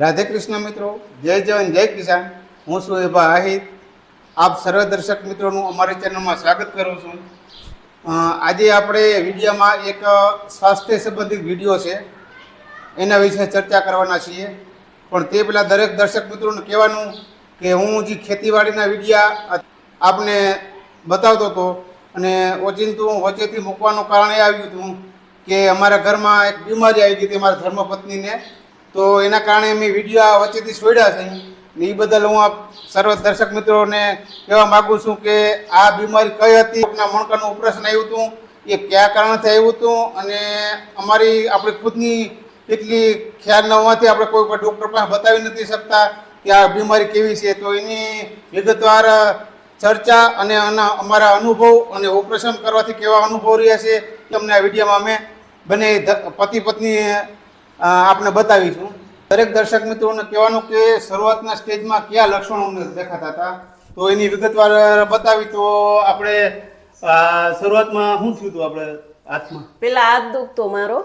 રાધે કૃષ્ણ મિત્રો, જય જવાન, જય કિસાન. હું છું એભા આહિર. આપ સર્વ દર્શક મિત્રોનું અમારી ચેનલમાં સ્વાગત કરું છું. આજે આપણે વિડીયોમાં એક સ્વાસ્થ્ય સંબંધિત વીડિયો છે. એના વિશે ચર્ચા કરવાના છીએ. પણ તે પહેલાં દરેક દર્શક મિત્રોને કહેવાનું કે હું જે ખેતીવાડીના વિડીયા આપને બતાવતો હતો અને ઓચિંતું વચ્ચેથી મૂકવાનું કારણ એ આવ્યું હતું કે અમારા ઘરમાં એક બીમારી આવી ગઈ હતી, મારા ધર્મપત્નીને. તો એના કારણે મેં વીડિયો આ વચ્ચેથી છોડ્યા છે. એ બદલ હું આ સર્વ દર્શક મિત્રોને કહેવા માગું છું કે આ બીમારી કઈ હતી? આપણા મણકાનું ઓપરેશન આવ્યું હતું. એ કયા કારણથી આવ્યું હતું? અને અમારી, આપણી ખુદની એટલી ખ્યાલ ન હોવાથી આપણે કોઈ પણ ડૉક્ટર પાસે બતાવી નથી શકતા કે આ બીમારી કેવી છે. તો એની વિગતવાર ચર્ચા અને અમારા અનુભવ અને ઓપરેશન કરવાથી કેવા અનુભવ રહ્યા છે એ અમને આ વિડીયોમાં અમે બંને પતિ પત્ની આપણે બતાવીશું. દરેક દર્શક મિત્રોને કહેવાનું કે શરૂઆતના સ્ટેજમાં કયા લક્ષણો દેખાતા હતા, તો એની વિગતવાર બતાવી, તો આપણે શરૂઆતમાં શું થયું હતું આપણે હાથમાં? પેલા હાથ દુખતો મારો,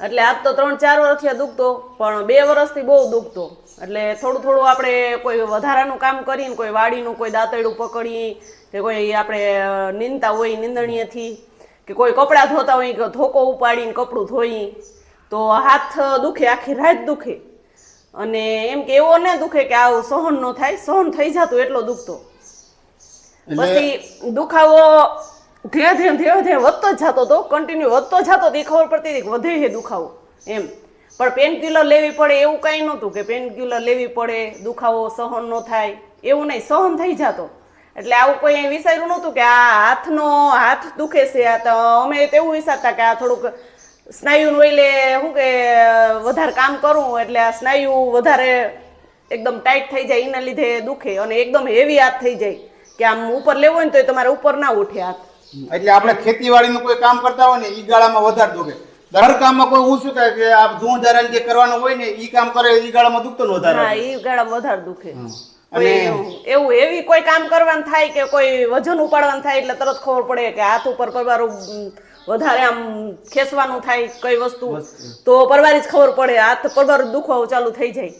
એટલે હાથ તો ત્રણ ચાર વર્ષથી દુખતો, પણ બે વર્ષથી બહુ દુખતો. એટલે થોડું થોડું આપણે કોઈ વધારાનું કામ કરીને, કોઈ વાડીનું, કોઈ દાંતરડું પકડી, કે કોઈ આપણે નીંદતા હોય નીંદણીએથી કે કોઈ કપડાં ધોતા હોય, કે ધોકો ઉપાડીને કપડું ધોઈ તો હાથ દુખે આખી રાત દુખે. અને એમ કે એવો ન દુખે કે આવું સહન ન થાય સહન થઈ જતું એટલો દુખતો. પછી દુખાવો ધીરે ધીરે ધીરે ધીરે વધતો જ જતો હતો કન્ટિન્યુ વધતો જતો હતો એ ખબર પડતી હતી વધે છે દુખાવો એમ. પણ પેન કિલર લેવી પડે એવું કાંઈ નહોતું કે પેન કિલર લેવી પડે દુખાવો સહન ન થાય એવું નહીં સહન થઈ જતો. એટલે આવું કોઈ વિચાર્યું નહોતું કે આ હાથનો હાથ દુખે છે આ તો અમે તેવું વિચારતા કે આ થોડુંક સ્નાયુનું એટલે શું કે વધારે કામ કરું એટલે આ સ્નાયુ વધારે એકદમ ટાઈટ થઈ જાય એના લીધે દુખે અને એકદમ હેવી હાથ થઈ જાય. કે આમ ઉપર લેવો હોય ને તો તમારે ઉપર ના ઉઠે હાથ. એટલે આપણે ખેતીવાડીનું કોઈ કામ કરતા હોય ને ઈ ગાળામાં વધારે દુખે. દર કામમાં કોઈ હું શું કહે કે આ ધૂળ ધારણ જે કરવાનું હોય ને એ કામ કરે એ ગાળામાં દુખતો ને વધારે હા એ ગાળામાં વધારે દુખે. અને એવું- એવું કોઈ કામ કરવાનું થાય કે કોઈ વજન ઉપાડવાનું થાય એટલે તરત ખબર પડે કે હાથ ઉપર ઉમ, વધારે આમ ખેંચવાનું થાય કઈ વસ્તુ તો પરવારી જ ખબર પડે. હાથ પરવાર દુખવાનું ચાલુ થઈ જાય.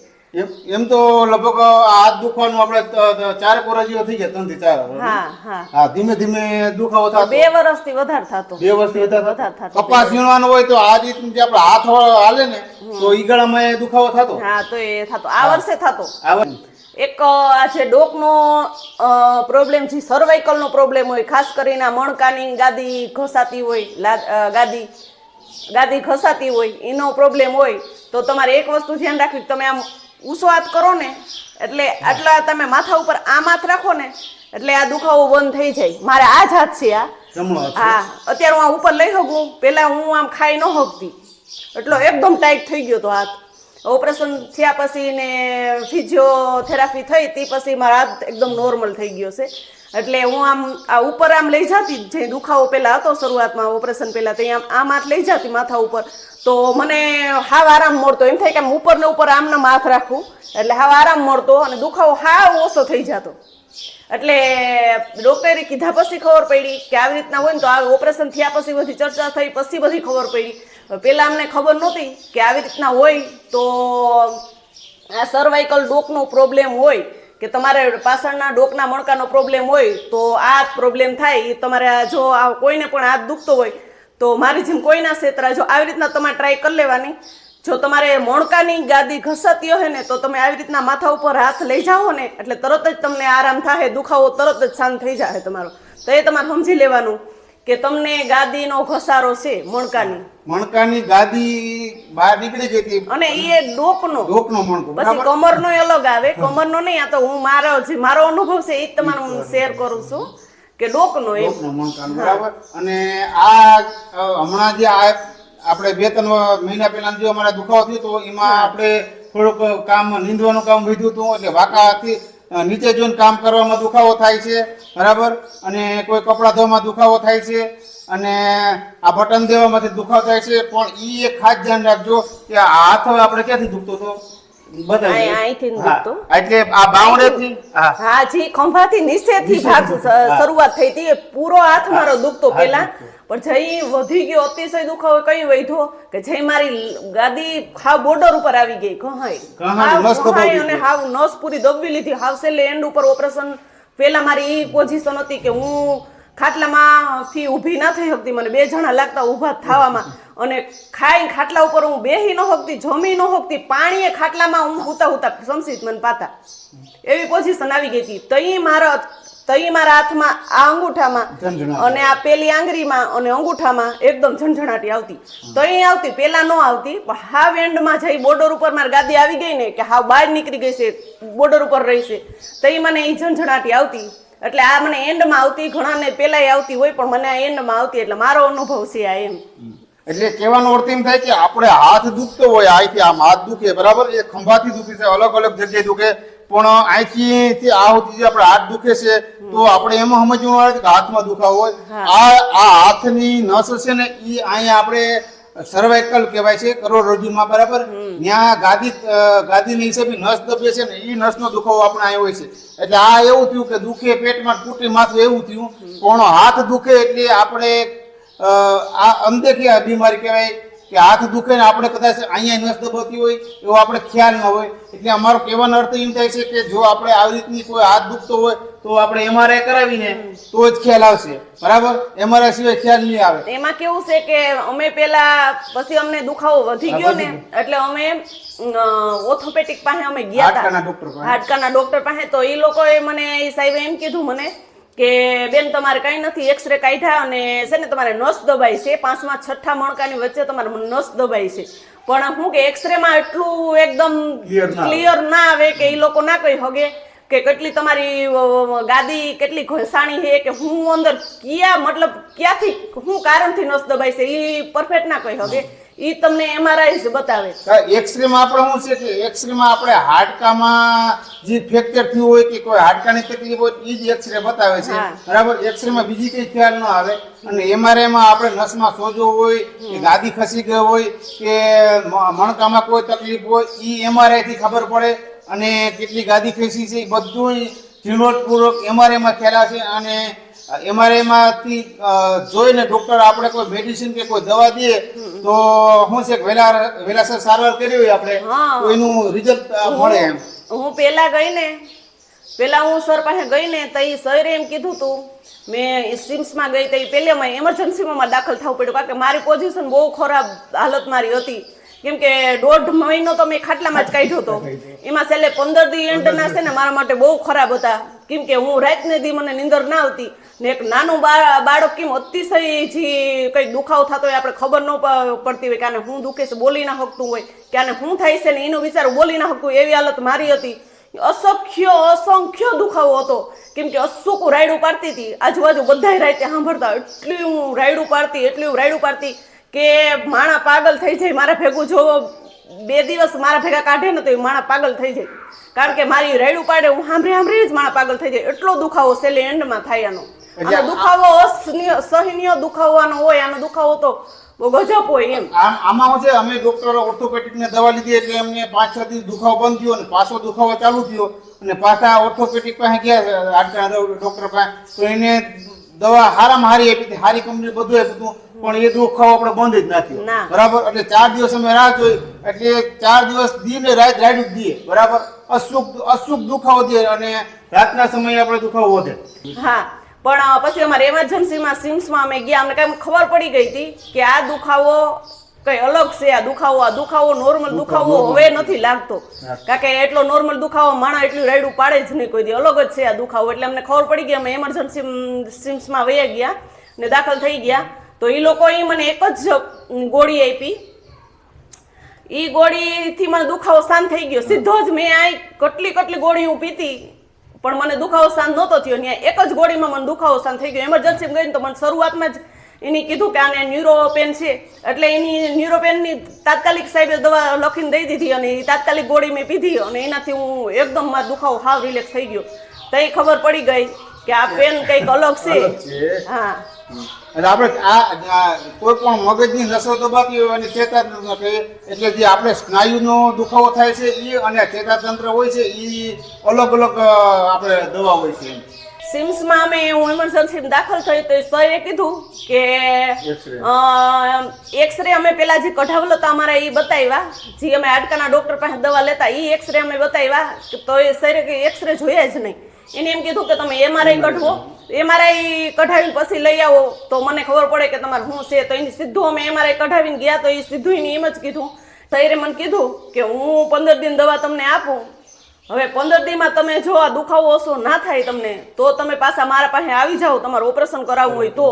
એમ તો લગભગ હાથ દુખવાનું આપણે ચાર કોરાજીઓ થઈ ગયા ત્રણથી ચાર. હા ધીમે ધીમે દુખાવો થતો. બે વર્ષથી વધારે થતો. બે વર્ષથી વધારે વધારે થતો. કપાસ વીણવાનો હોય તો આ રીતનું જે આપણે હાથ હાલે ને તો ઈગળામાં દુખાવો થતો. હા તો એ થતો. આ વર્ષે થતો. આ વાત- એક આ છે ડોકનો પ્રોબ્લેમ છે સર્વાઇકલનો પ્રોબ્લેમ હોય ખાસ કરીને આ મણકાની ગાદી ઘસાતી હોય ગાદી ગાદી ઘસાતી હોય એનો પ્રોબ્લેમ હોય તો તમારે એક વસ્તુ ધ્યાન રાખવી તમે આમ ઊંચો હાથ કરો ને એટલે આટલા તમે માથા ઉપર આમ હાથ રાખો ને એટલે આ દુખાવો બંધ થઈ જાય. મારે આ જ હાથ છે આ. હા અત્યારે હું આ ઉપર લઈ શકું પહેલાં હું આમ ખાઈ ન શકતી એટલો એકદમ ટાઈટ થઈ ગયો તો હાથ. ઓપરેશન થયા પછી ને ફિઝિયોથેરાપી થઈ તે પછી મારા હાથ એકદમ નોર્મલ થઈ ગયો છે. એટલે હું આમ, આ ઉપર આમ લઈ જતી જે દુખાવો પહેલાં હતો શરૂઆતમાં, ઓપરેશન પહેલાં ત્યાં આમ આમ હાથ લઈ જતી માથા ઉપર. તો મને હાવ આરામ મળતો, એમ થાય કે આમ ઉપર ને ઉપર આમના હાથ રાખું. એટલે હાવ આરામ મળતો અને દુખાવો હાવ ઓછો થઈ જતો. એટલે ડોક્ટરે કીધા પછી ખબર પડી કે આવી રીતના હોય ને તો આ ઓપરેશન થયા પછી બધી ચર્ચા થઈ, પછી બધી ખબર પડી. પેલા અમને ખબર નહોતી કે આવી રીતના હોય તો આ સર્વાઇકલ ડોકનો પ્રોબ્લેમ હોય, કે તમારે પાછળના ડોકના મણકાનો પ્રોબ્લેમ હોય, તો આ પ્રોબ્લેમ થાય એ તમારે જો આ કોઈને પણ હાથ દુખતો હોય, તો મારી જેમ કોઈના ક્ષેત્ર જો આવી રીતના તમારે ટ્રાય કરી લેવાની. જો તમારે મણકાની ગાદી ઘસાતી હોય ને, તો તમે આવી રીતના માથા ઉપર હાથ લઈ જાઓ ને, એટલે તરત જ તમને આરામ થાય દુખાવો તરત જ શાંત થઈ જાય તમારો. તો એ તમારે સમજી લેવાનું. કે તમને ગાદીનો ઘસારો છે મણકાની. મણકાની ગાદી બહાર નીકળી ગઈ હતી. અને એ ડોકનો ડોકનો મણકો પછી કમરનો અલગ આવે કમરનો નહીં આ તો હું મારો જે મારો અનુભવ છે એ તમારે હું શેર કરું છું કે ડોકનો ડોકનો મણકાનો બરાબર? અને આ હમણાં જે આ આપણે બે ત્રણ મહિના પહેલા જે અમારા દુખાવો થયો તો એમાં આપણે થોડુંક કામ નીંદવાનું કામ વધ્યું હતું એટલે વાંકાથી અ, નીચે જોઈને કામ કરવામાં દુખાવો થાય છે બરાબર? અને કોઈ કપડાં ધોવામાં દુખાવો થાય છે અને આ બટન દેવામાંથી દુખાવો થાય છે પણ એ એક ખાસ ધ્યાન રાખજો કે આ હાથ હવે આપણે ક્યાંથી દુખતો હતો. શરૂઆત થઈ હતી પૂરો હાથ મારો દુખતો પેલા. પણ જઈ વધી ગયો અતિશય દુખાવો કઈ વધ્યો કે જઈ મારી ગાદી હાવ બોર્ડર ઉપર આવી ગઈ દીધી. અને હાવ નસ પૂરી દબવી લીધી. હાવ સેલે એન્ડ ઉપર ઓપરેશન પેલા મારી એ પોઝિશન હતી કે હું ખાટલામાં થી ઊભી ના થઈ શકતી. મને બે જણા લાગતા ઊભા થવામાં. અને ખાઈ ખાટલા ઉપર હું બેહી ન શકતી જમી ન શકતી. પાણીએ ખાટલામાં હું હુતા હુતા સમસી મને પાતા. એવી પોઝિશન આવી ગઈ હતી. તઈ મારા તઈ મારા હાથમાં આ અંગૂઠામાં અને આ પેલી આંગળીમાં અને અંગૂઠામાં એકદમ ઝણઝણાટી આવતી. તઈ આવતી પેલા ન આવતી પણ હાવ એન્ડમાં જઈ બોર્ડર ઉપર મારી ગાદી આવી ગઈ ને કે હાવ બહાર નીકળી ગઈ છે બોર્ડર ઉપર રહી છે. એ મને એ ઝણઝણાટી આવતી. એટલે આ મને એન્ડમાં આવતી ઘણાને પેલાય આવતી હોય પણ મને આ એન્ડમાં આવતી એટલે મારો અનુભવ છે આ એમ. એટલે કહેવાનો અર્થ એમ થાય કે આપણે હાથ દુખતો હોય અહીંથી આમ હાથ દુખે બરાબર? એ ખંભાથી દુખે છે અલગ અલગ જગ્યાએ દુખે. પણ અહીંથી આ સુધી જે આપણે હાથ દુખે છે તો આપણે એમાં સમજવું આવે કે હાથમાં દુખાવો હોય. આ આ હાથની નસ છે ને એ અહીંયા આપણે સર્વાઇકલ કહેવાય છે કરોડરજ્જુમાં બરાબર. ત્યાં ગાદી ગાદીની હિસાબે નસ દબે છે ને એ નસનો દુખાવો આપણે અહીંયા હોય છે. એટલે આ એવું થયું કે દુખે પેટમાં તૂટી માથું એવું થયું. પણ હાથ દુખે એટલે આપણે આ અનદેખી આ બીમારી કહેવાય. કે હાથ દુખે ને આપણે કદાચ અહીંયા નસ દબાવતી હોય એવો આપણે ખ્યાલ ન હોય. એટલે અમારો કહેવાનો અર્થ એમ થાય છે કે જો આપણે આવી રીતની કોઈ હાથ દુખતો હોય તો આપણે એમઆરઆઈ કરાવીને તો જ ખ્યાલ આવશે. બરાબર? એમઆરઆઈ સિવાય ખ્યાલ નહીં આવે. એમાં કેવું છે કે અમે પેલા પછી અમને દુખાવો વધી ગયો ને એટલે અમે ઓર્થોપેટિક પાસે અમે ગયા હતા. હાડકાના ડોક્ટર પાસે. ડોક્ટર પાસે. તો એ લોકોએ મને એ સાહેબે એમ કીધું મને કે બેન તમારે કઈ નથી એક્સરે કાઢ્યા અને છે ને તમારે નસ દબાઈ છે પાંચમા છઠ્ઠા મણકાની વચ્ચે તમારે નસ દબાઈ છે પણ હું કે એક્સરે માં એટલું એકદમ. ક્લિયર ના આવે કે એ લોકો ના કહી હગે કે કેટલી તમારી ગાદી કેટલી ઘસાણી છે કે હું અંદર ક્યાં મતલબ ક્યાંથી હું કારણથી નસ દબાઈ છે એ પરફેક્ટ ના કહી હગે એ તમને એમઆરઆઈ બતાવે એક્સરે માં આપણે શું છે કે એક્સરે માં આપણે હાડકામાં જે ફ્રેક્ચર થયું હોય કે કોઈ હાડકાની તકલીફ હોય એ જ એક્સરે બતાવે છે. બરાબર? એક્સરે માં બીજી કઈ ખ્યાલ ન આવે. અને એમઆરઆઈ માં આપણે નસમાં સોજો હોય કે ગાદી ખસી ગયો હોય કે મણકામાં કોઈ તકલીફ હોય એ એમઆરઆઈ થી ખબર પડે અને કેટલી ગાદી ખસી છે એ બધું ઝીણવટપૂર્વક એમઆરઆઈ માં ખ્યાલ છે અને એમઆરઆઈ માંથી જોઈને ડૉક્ટર આપણે કોઈ મેડિસિન કે કોઈ દવા દઈએ તો શું છે વેલા વહેલા વહેલાસર સારવાર કરી હોય આપણે. તો એનું રિઝલ્ટ મળે એમ. હું પહેલાં ગઈ ને પેલા હું સર પાસે ગઈ ને તો એ સરે એમ કીધું તું મેં સિમ્સમાં ગઈ તો પહેલાં એમરજન્સીમાં મારે દાખલ થવું પડ્યું કારણ કે મારી પોઝિશન બહુ ખરાબ હાલત મારી હતી. કેમ કે દોઢ મહિનો તો મેં ખાટલામાં જ કાઢ્યો હતો. એમાં છેલ્લે પંદર દી એન્ડના છે ને મારા માટે બહુ ખરાબ હતા. કેમ કે હું રાતને દી મને નીંદર ના આવતી. ને એક નાનું બાળક કેમ અતિશય જે કંઈક દુખાવો થતો હોય આપણે ખબર ન પડતી હોય કે આને હું દુખે છે બોલી ના શકતું હોય. કે આને હું થાય છે ને એનો વિચાર બોલી ના શકતું એવી હાલત મારી હતી. અસંખ્ય અસંખ્ય દુખાવો હતો. કેમ કે અસુકું રાયડું પાડતી હતી. આજુબાજુ બધાય રાતે સાંભળતા એટલી હું રાયડું પાડતી એટલી હું રાયડું પાડતી. કે માણા પાગલ થઈ જાય મારા ભેગું જો બે દિવસ મારા ભેગા કાઢે ને તો એ માણા પાગલ થઈ જાય. કારણ કે મારી રેડું પાડે હું સાંભળી સાંભળીને જ માણા પાગલ થઈ જાય. એટલો દુખાવો છેલ્લે એન્ડમાં થાય આનો. આનો દુખાવો અસહનીય સહનીય દુખાવાનો હોય આનો દુખાવો તો બહુ ગજબ હોય એમ. આમ છે? અમે ડોક્ટરો ઓર્થોપેડિક ને દવા લીધી એટલે એમને પાંચ છ દિવસ દુખાવો બંધ થયો અને પાછો દુખાવો ચાલુ થયો. અને પાછા ઓર્થોપેડિક પાસે ગયા ડોક્ટર પાસે. તો એને દવા હારામાં હારી આપી હતી હારી કંપની બધું આપ્યું હતું પણ એ દુખાવો આપણે બંધ જ નથી બરાબર? એટલે ચાર દિવસ અમે રાહ જોઈ એટલે ચાર દિવસ દી ને રાત રાડી દઈએ બરાબર? અસુખ અસુખ દુખાવો દે અને રાતના સમયે આપણે દુખાવો વધે. હા પણ પછી અમારે એમરજન્સીમાં સિમ્સમાં અમે ગયા અમને કઈ ખબર પડી ગઈ હતી કે આ દુખાવો કઈ અલગ છે આ દુખાવો આ દુખાવો નોર્મલ દુખાવો હવે નથી લાગતો. કારણ કે એટલો નોર્મલ દુખાવો માણા એટલું રાયડું પાડે જ નહીં. કોઈ દી અલગ જ છે આ દુખાવો. એટલે અમને ખબર પડી ગઈ અમે એમરજન્સી સિમ્સમાં વયા ગયા ને દાખલ થઈ ગયા. તો એ લોકોએ મને એક જ ગોળી આપી. એ ગોળીથી મને દુખાવો શાંત થઈ ગયો. સીધો જ મેં આ કેટલી કેટલી ગોળી હું પીતી. પણ મને દુખાવો શાંત નહોતો થયો. ને એક જ ગોળીમાં મને દુખાવો શાંત થઈ ગયો. એમરજન્સી ગઈ ને તો મને શરૂઆતમાં જ એની કીધું કે આને ન્યુરોપેન છે એટલે એની ન્યુરોપેનની તાત્કાલિક સાહેબે દવા લખીને દઈ દીધી અને એ તાત્કાલિક ગોળી મેં પીધી અને એનાથી હું એકદમ મારો દુખાવો હાવ રિલેક્સ થઈ ગયો તો એ ખબર પડી ગઈ કે આ પેન કંઈક અલગ છે. હા એટલે આપણે આ કોઈ પણ મગજની નસો દબાતી હોય અને ચેતાતંત્ર એટલે જે આપણે સ્નાયુનો દુખાવો થાય છે એ અને ચેતાતંત્ર હોય છે એ અલગ અલગ આપણે દવા હોય છે. સિમ્સમાં અમે હું ઇમરજન્સી દાખલ થઈ તો સરે કીધું કે એક્સ રે એક્સરે અમે પેલા જે કઢાવેલો તો અમારે એ બતાવ્યા. જે અમે હાડકાના ડોક્ટર પાસે દવા લેતા એ એક્સરે અમે બતાવ્યા તો એ સરે કે એક્સરે જોયા જ નહીં. એને એમ કીધું કે તમે એમઆરઆઈ કઢવો. એમઆરઆઈ કઢાવીને પછી લઈ આવો. તો મને ખબર પડે કે તમારે શું છે. તો એની સીધું અમે એમઆરઆઈ કઢાવીને ગયા તો એ સીધું એને એમ જ કીધું. સરે મને કીધું કે હું પંદર દિન દવા તમને આપું. હવે પંદર દીમાં તમે જો આ દુખાવો ઓછો ના થાય તમને, તો તમે પાછા મારા પાસે આવી જાઓ, તમારું ઓપરેશન કરાવવું હોય તો.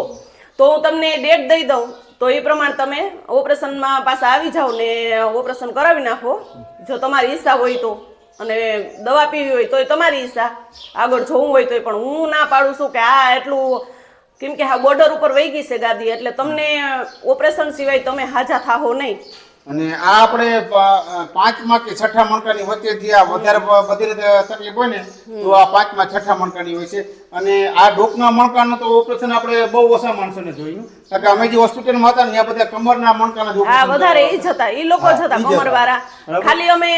તો હું તમને ડેટ દઈ દઉં. તો એ પ્રમાણે તમે ઓપરેશનમાં પાછા આવી જાઓ ને ઓપરેશન કરાવી નાખો, જો તમારી ઈચ્છા હોય તો. અને દવા પીવી હોય તોય તમારી ઈચ્છા. આગળ જોવું હોય તોય પણ હું ના પાડું છું કે આ એટલું, કેમ કે આ બોર્ડર ઉપર વહી ગઈ છે ગાદી, એટલે તમને ઓપરેશન સિવાય તમે હાજા થાહો નહીં. અને આ આપણે પાંચમા કે છઠ્ઠા મણકાની વચ્ચે જે આ વધારે બધી રીતે તકલીફ હોય ને તો આ પાંચમા છઠ્ઠા મણકાની હોય છે. અને આ ડોકના મણકાનો તો ઓપરેશન આપણે બહુ ઓછા માણસોને જોયું. કારણ કે અમે જે હોસ્પિટલમાં હતા ને ત્યાં બધા કમરના મણકાના જ હા વધારે. ઈ હતા. ઈ લોકો જ હતા કમરવાળા. ખાલી અમે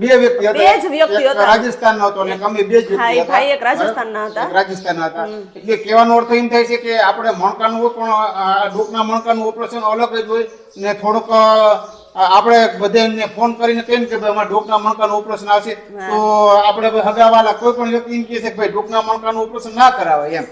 બે વ્યક્તિ હતા. બે જ વ્યક્તિ હતા. રાજસ્થાનનો હતો અને અમે બે જ વ્યક્તિ હતા. ભાઈ એક રાજસ્થાનના હતા. રાજસ્થાનના હતા. એટલે કહેવાનો અર્થ એમ થાય છે કે આપણે મણકાનું હોય પણ આ ડોકના મણકાનું ઓપરેશન અલગ જ હોય ને થોડુંક આપણે બધાને ફોન કરીને કહીને કે ભાઈ અમારે ડોકના મણકાનું ઓપરેશન આવશે. તો આપણે હગાવાલા કોઈ પણ વ્યક્તિ એમ કહે છે કે ભાઈ ડોકના મણકાનું ઓપરેશન ના કરાવે એમ.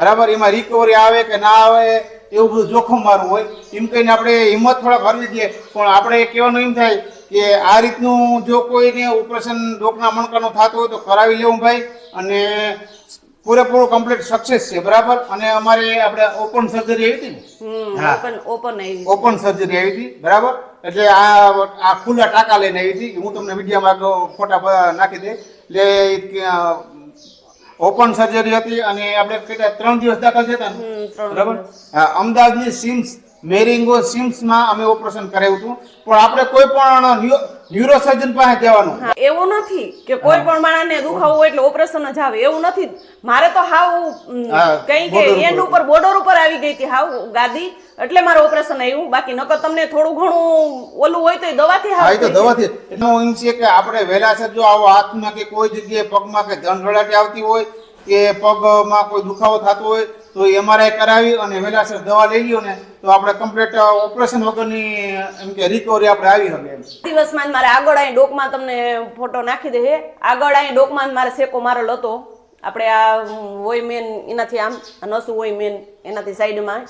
બરાબર? એમાં રિકવરી આવે કે ના આવે એવું બધું જોખમ મારું હોય. એમ કહીને આપણે હિંમત થોડાક હરવી દઈએ પણ આપણે કહેવાનું એમ થાય કે આ રીતનું જો કોઈને ઓપરેશન ડોકના મણકાનું થતું હોય તો કરાવી લેવું ભાઈ. અને પૂરેપૂરું કમ્પ્લીટ સક્સેસ છે બરાબર? અને અમારે આપણે ઓપન સર્જરી આવી હતી ને? ઓપન ઓપન આવી ઓપન સર્જરી આવી હતી બરાબર? એટલે આ આ ખુલ્લા ટાંકા લઈને આવી હતી. હું તમને વિડીયોમાં ફોટા નાખી દે એટલે ઓપન સર્જરી હતી અને આપણે કેટલા ત્રણ દિવસ દાખલ થયા બરાબર? અમદાવાદની સિમ્સ મેરિંગો સિમ્સમાં અમે ઓપરેશન કરાવ્યું હતું. પણ આપણે કોઈ પણ ન્યુરો સર્જન પાસે જવાનું. એવું નથી કે કોઈ પણ માણસને દુખાવો હોય એટલે ઓપરેશન જ આવે એવું નથી. મારે તો હાવ કઈ કે એન્ડ ઉપર. બોર્ડર ઉપર આવી ગઈ હતી હાવ ગાદી એટલે મારે ઓપરેશન આવ્યું. બાકી નકર તમને થોડું ઘણું ઓલું હોય તો દવાથી હાવ તો દવાથી. એનો એમ છે કે આપણે વહેલા સર જો આવો હાથમાં કે કોઈ જગ્યાએ પગમાં કે ધનરડાટી આવતી હોય કે પગમાં કોઈ દુખાવો થતો હોય તો એમઆરઆઈ કરાવી અને વહેલાસર દવા લઈ લ્યો ને તો આપણે કમ્પ્લીટ ઓપરેશન વગરની એમ કે રિકવરી આપણે આવી શકે એમ. દિવસમાં મારે આગળ અહીં ડોકમાં તમને ફોટો નાખી દે આગળ અહીં ડોકમાં મારે શેકો મારેલો હતો. આપણે આ હોય મેન એનાથી આમ નસું હોય મેન એનાથી સાઈડમાં.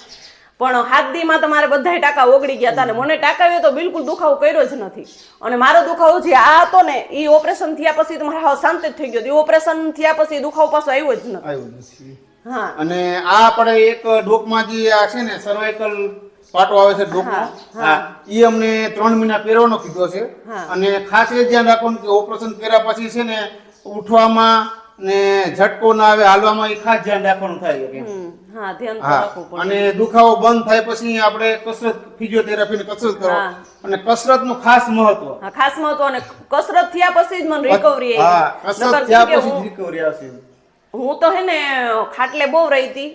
પણ હાથીમાં તમારે બધાય ટાંકા ઓગળી ગયા હતા ને મને ટાંકાવ્યો તો બિલકુલ દુખાવો કર્યો જ નથી. અને મારો દુખાવો જે આ હતો ને એ ઓપરેશન થયા પછી તો મારે હાવ શાંતિ જ થઈ ગયો એ ઓપરેશન થયા પછી દુખાવો પાછો આવ્યો જ નથી. અને આ આપણે એક ડોકમાં જે આ છે ને સર્વાઇકલ પાટો આવે છે ડોકમાં. હા એ અમને ત્રણ મહિના પહેરવાનો કીધો છે. અને ખાસ એ ધ્યાન રાખવાનું કે ઓપરેશન કર્યા પછી છે ને ઉઠવામાં ને ઝટકો ના આવે હાલવામાં એ ખાસ ધ્યાન રાખવાનું થાય અને દુખાવો બંધ થાય પછી આપણે કસરત ફિઝિયોથેરાપી ની કસરત કરો. અને કસરતનું ખાસ મહત્વ. ખાસ મહત્વ અને કસરત થયા પછી જ મને રિકવરી હા કસરત થયા પછી રિકવરી આવશે. હું તો હે ને ખાટલે બહુ રહી હતી.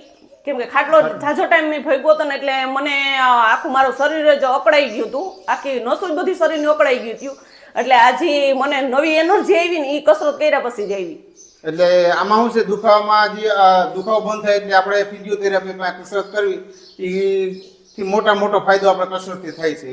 કેમ કે ખાટલો ઝાઝો ટાઈમ મેં ભેગો હતો ને એટલે મને આખું મારું શરીર જ અકળાઈ ગયું હતું. આખી નસો જ બધી શરીરને અકળાઈ ગયું હતું. એટલે આજે મને નવી એનર્જી આવી ને એ કસરત કર્યા પછી જ આવી. એટલે આમાં શું છે? દુખાવામાં જે આ દુખાવો બંધ થાય એટલે આપણે ફિઝિયોથેરાપીમાં કસરત કરવી એ મોટા મોટો ફાયદો આપણે કસરતથી થાય છે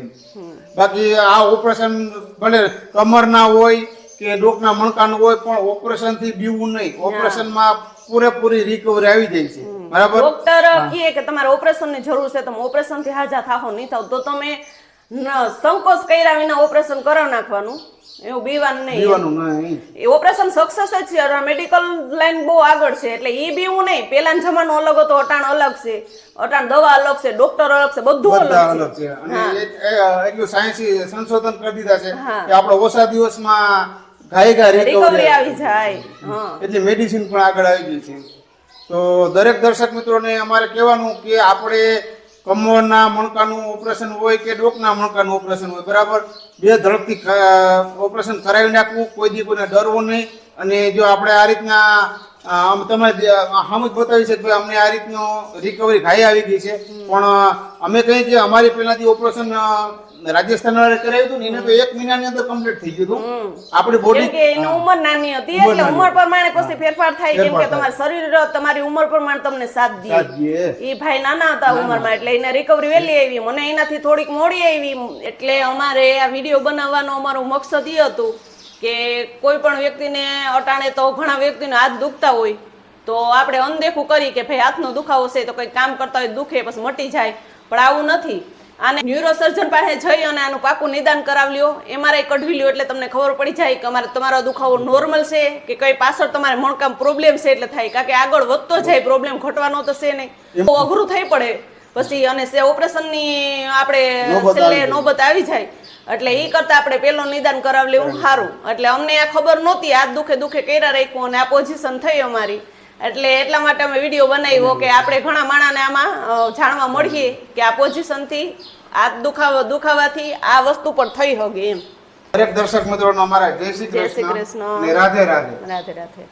બાકી આ ઓપરેશન ભલે કમરના હોય કે ડોકના મણકાનું હોય પણ ઓપરેશનથી બીવું નહીં. ઓપરેશનમાં પૂરેપૂરી રિકવરી આવી જાય છે. બરાબર? ડોક્ટર કહે કે તમારે ઓપરેશનની જરૂર છે તમે ઓપરેશનથી હાજા થાહો નહીં થાવ તો તમે સંકોચ કર્યા વિના ઓપરેશન કરાવ નાખવાનું. એવું બીવાનું નહીં. બીવાનું નહીં. એ ઓપરેશન સક્સેસ જ છે મેડિકલ લાઈન બહુ આગળ છે એટલે એ બીવું નહીં. પેલાનો જમાનો અલગ હતો અટાણ અલગ છે. અટાણ દવા અલગ છે ડોક્ટર અલગ છે બધું અલગ અલગ છે. અને એટલું સાયન્સી સંશોધન કરી દીધા છે કે આપણે ઓછા દિવસમાં ઘાય ઘા રિકવરી આવી જાય. એટલે મેડિસિન પણ આગળ આવી ગઈ છે. તો દરેક દર્શક મિત્રોને અમારે કહેવાનું કે આપણે કમરના મણકાનું ઓપરેશન હોય કે ડોકના મણકાનું ઓપરેશન હોય બરાબર? બે ધડકથી ઓપરેશન કરાવી નાખવું કોઈ દી કોઈને ડરવું નહીં. અને જો આપણે આ રીતના આમ તમે હમ જ બતાવી છે કે અમને આ રીતનો રિકવરી ઘાઈ આવી ગઈ છે. પણ અમે કહીએ કે અમારી પહેલાંથી ઓપરેશન રાજસ્થાન વાળે કરાવ્યું હતું ને એને તો એક મહિનાની અંદર કમ્પ્લીટ થઈ ગયું હતું. આપણી બોડી કે એની ઉંમર નાની હતી એટલે ઉંમર પ્રમાણે પછી ફેરફાર થાય કેમ કે તમારું શરીર તમારી ઉંમર પ્રમાણે તમને સાથ દે. એ ભાઈ નાના હતા ઉંમરમાં એટલે એને રિકવરી વહેલી આવી. મને એનાથી થોડીક મોડી આવી. એટલે અમારે આ વીડિયો બનાવવાનો અમારું મકસદ એ હતું કે કોઈ પણ વ્યક્તિને અટાણે તો ઘણા વ્યક્તિને હાથ દુખતા હોય તો આપણે અનદેખું કરી કે ભાઈ હાથનો દુખાવો છે તો કંઈ કામ કરતા હોય દુખે પછી મટી જાય. પણ આવું નથી. આને ન્યુરોસર્જન પાસે જઈ અને આનું પાકું નિદાન કરાવી લ્યો. એમઆરઆઈ કઢવી લ્યો એટલે તમને ખબર પડી જાય કે અમારે તમારો દુખાવો નોર્મલ છે કે કઈ પાછળ તમારે મણકામ પ્રોબ્લેમ છે એટલે થાય. કારણ કે આગળ વધતો જાય પ્રોબ્લેમ ઘટવાનો તો છે નહીં. બહુ અઘરું થઈ પડે. પછી અને સે ઓપરેશનની આપણે નોબત છેલ્લે આવી જાય. નોબત આવી જાય. એટલે એ કરતા આપણે પેલો નિદાન કરાવી લેવું સારું. એટલે અમને આ ખબર નહોતી આ દુખે દુખે કર્યા રાખ્યું અને આ પોઝિશન થઈ અમારી. એટલે એટલા માટે અમે વીડિયો બનાવ્યો કે આપણે ઘણા માણાને આમાં જાણવા મળીએ કે આ પોઝિશનથી આ દુખાવો દુખાવાથી આ વસ્તુ પણ થઈ શકે એમ. દરેક દર્શક મિત્રોનો અમારા જય શ્રી કૃષ્ણ કૃષ્ણ. રાધે રાધે. રાધે રાધે.